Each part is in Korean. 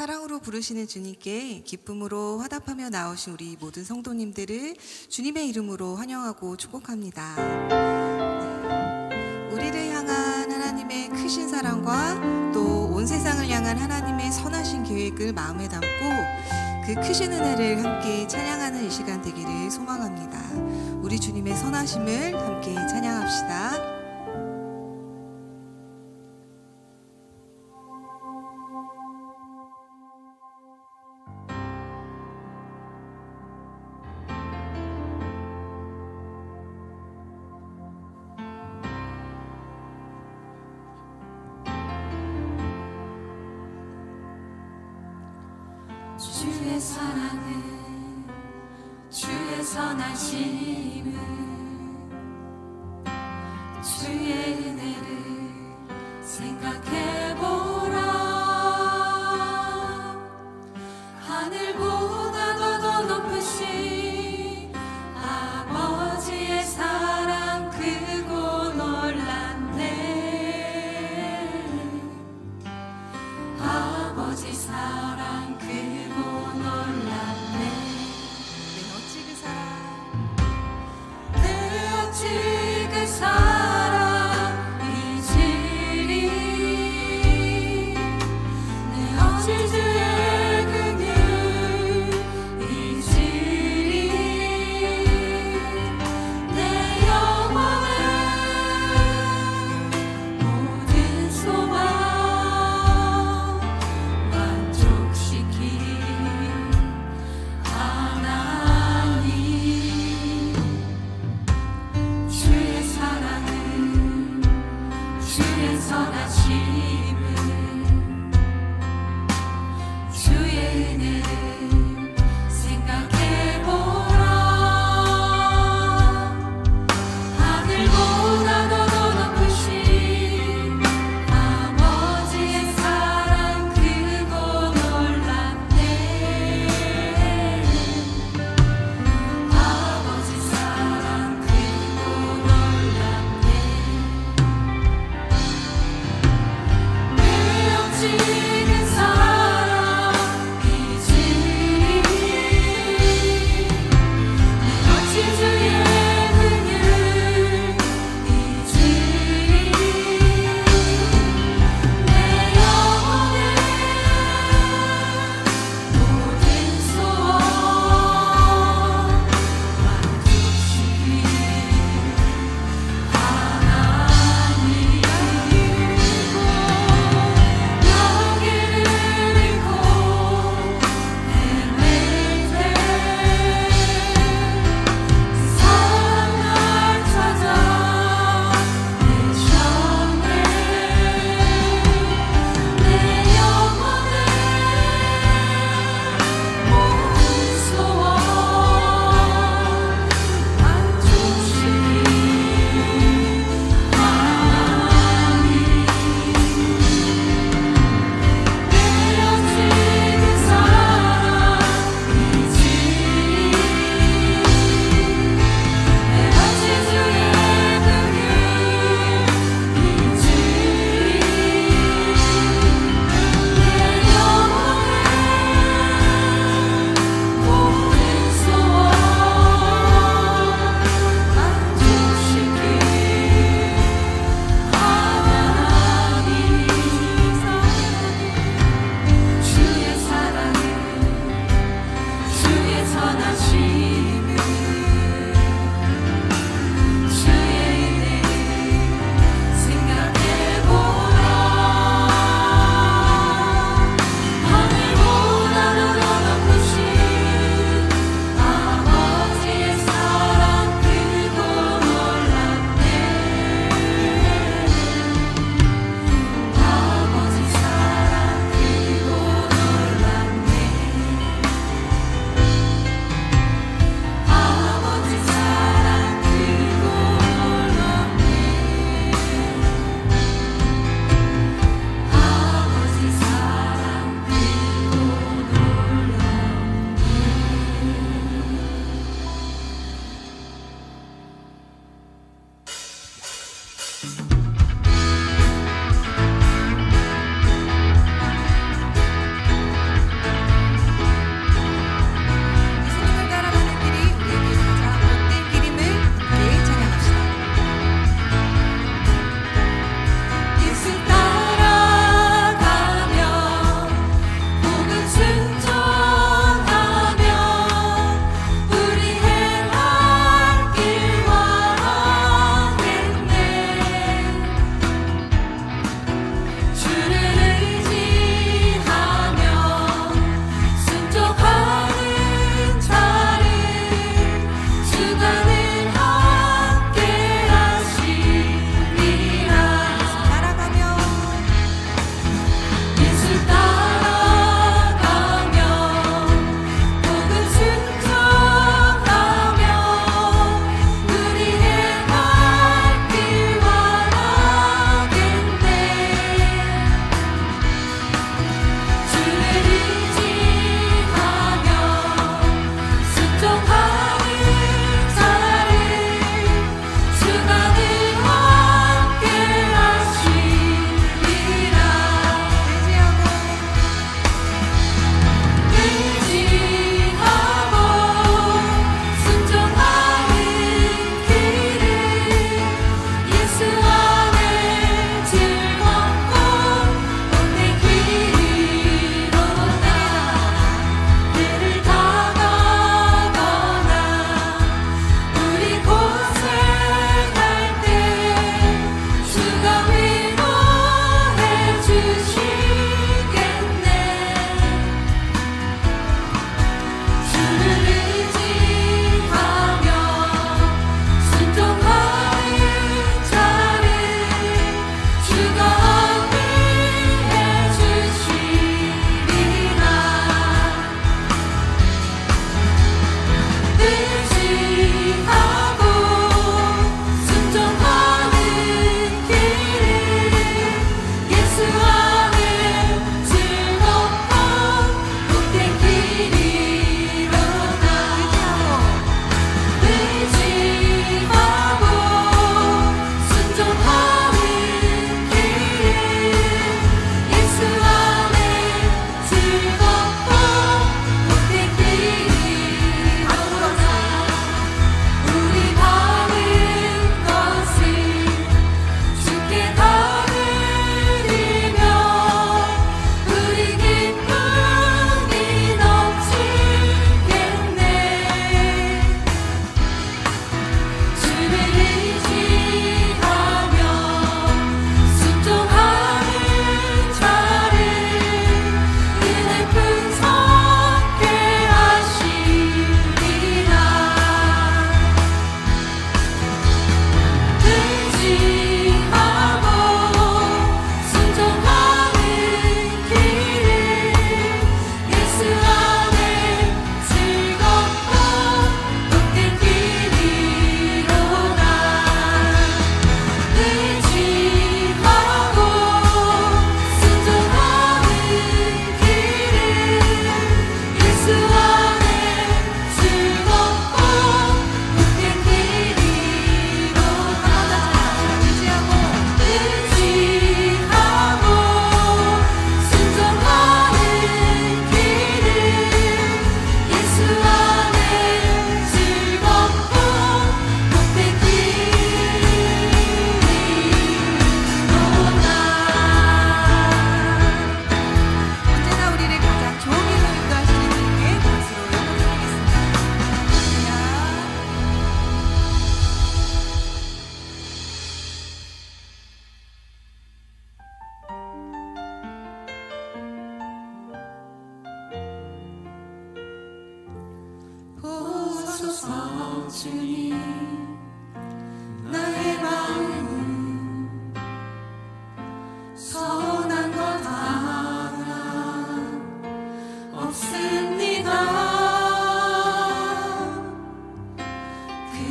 사랑으로 부르시는 주님께 기쁨으로 화답하며 나오신 우리 모든 성도님들을 주님의 이름으로 환영하고 축복합니다. 네. 우리를 향한 하나님의 크신 사랑과 또 온 세상을 향한 하나님의 선하신 계획을 마음에 담고 그 크신 은혜를 함께 찬양하는 이 시간 되기를 소망합니다. 우리 주님의 선하심을 함께 찬양합시다. 사랑은 주의 선하심 주에서 나시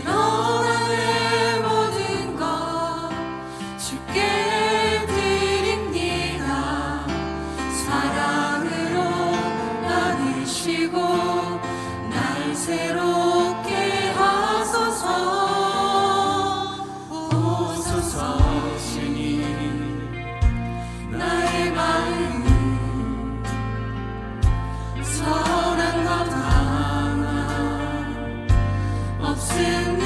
그 in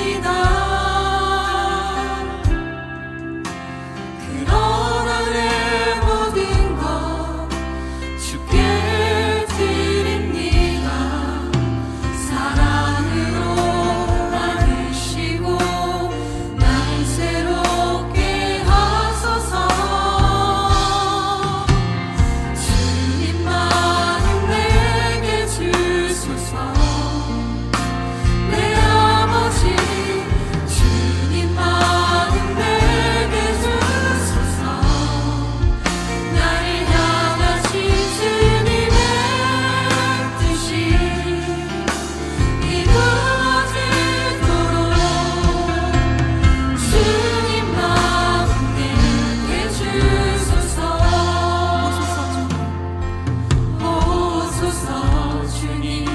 You.